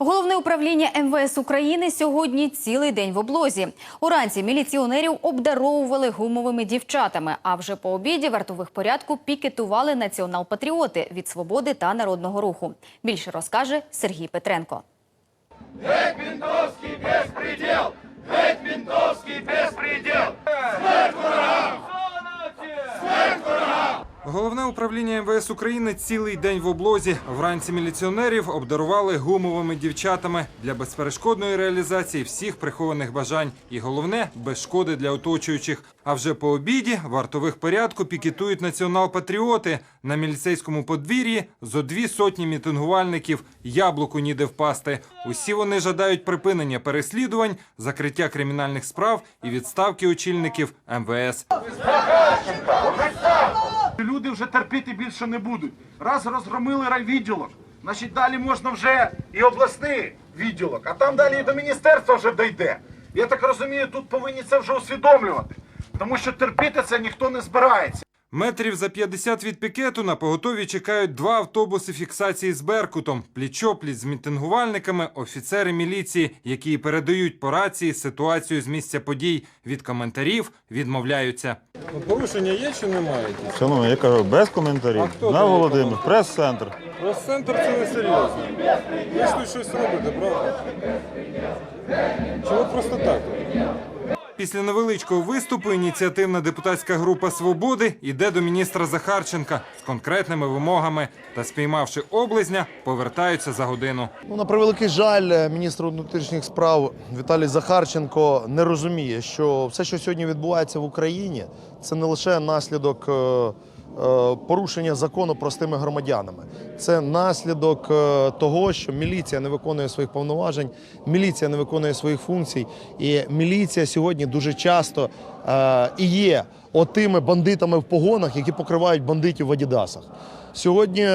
Головне управління МВС України сьогодні цілий день в облозі. Уранці міліціонерів обдаровували гумовими дівчатами. А вже по обіді вартових порядку пікетували націонал-патріоти від свободи та народного руху. Більше розкаже Сергій Петренко. Головне управління МВС України цілий день в облозі. Вранці міліціонерів обдарували гумовими дівчатами для безперешкодної реалізації всіх прихованих бажань. І головне без шкоди для оточуючих. А вже по обіді вартових порядку пікетують націонал-патріоти на міліцейському подвір'ї зо дві сотні мітингувальників. Яблуку ніде впасти. Усі вони жадають припинення переслідувань, закриття кримінальних справ і відставки очільників МВС. Люди вже терпіти більше не будуть. Раз розгромили райвідділок, значить далі можна вже і обласний відділок, а там далі і до міністерства вже дійде. Я так розумію, тут повинні це вже усвідомлювати, тому що терпіти це ніхто не збирається. Метрів за 50 від пікету на поготові чекають два автобуси фіксації з Беркутом. Пліч-опліч з мітингувальниками, офіцери міліції, які передають по рації ситуацію з місця подій. Від коментарів відмовляються. Порушення є чи немає? Шановні, я кажу, без коментарів. А хто На Володимир, прес-центр. Прес-центр це не серйозно. Ви ж тут щось робите, правда? Чи ви просто так? Після невеличкого виступу ініціативна депутатська група Свободи йде до міністра Захарченка з конкретними вимогами та, спіймавши облизня, повертаються за годину. Ну, на превеликий жаль, е, міністр внутрішніх справ Віталій Захарченко не розуміє, що все, що сьогодні відбувається в Україні, це не лише наслідок е, порушення закону простими громадянами. Це наслідок е, того, що міліція не виконує своїх повноважень, міліція не виконує своїх функцій, і міліція сьогодні дуже часто е, і є отими бандитами в погонах, які покривають бандитів в Адідасах. Сьогодні,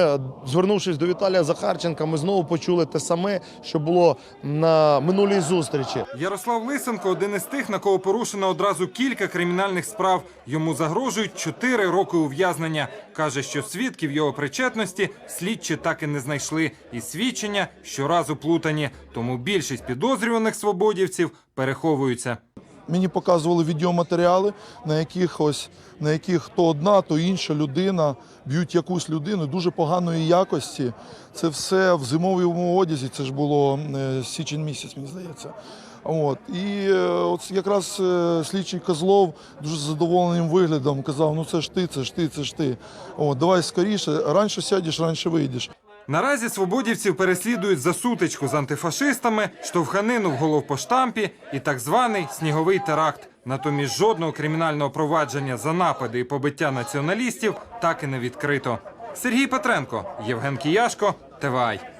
звернувшись до Віталія Захарченка, ми знову почули те саме, що було на минулій зустрічі. Ярослав Лисенко один із тих, на кого порушено одразу кілька кримінальних справ. Йому загрожують 4 роки ув'язнення. Каже, що свідків його причетності слідчі так і не знайшли. І свідчення щоразу плутані. Тому більшість підозрюваних свободівців переховуються. Мені показували відеоматеріали, на яких ось на яких то одна, то інша людина б'ють якусь людину дуже поганої якості. Це все в зимовому одязі. Це ж було е, січень місяць, мені здається. От і е, от якраз е, слідчий Козлов дуже задоволеним виглядом казав: ну це ж ти, це ж ти, це ж ти. От, давай скоріше, раніше сядеш, раніше вийдеш. Наразі свободівців переслідують за сутичку з антифашистами, штовханину в головпоштампі і так званий сніговий теракт. Натомість жодного кримінального провадження за напади і побиття націоналістів так і не відкрито. Сергій Петренко, Євген Кіяшко, ТВАЙ.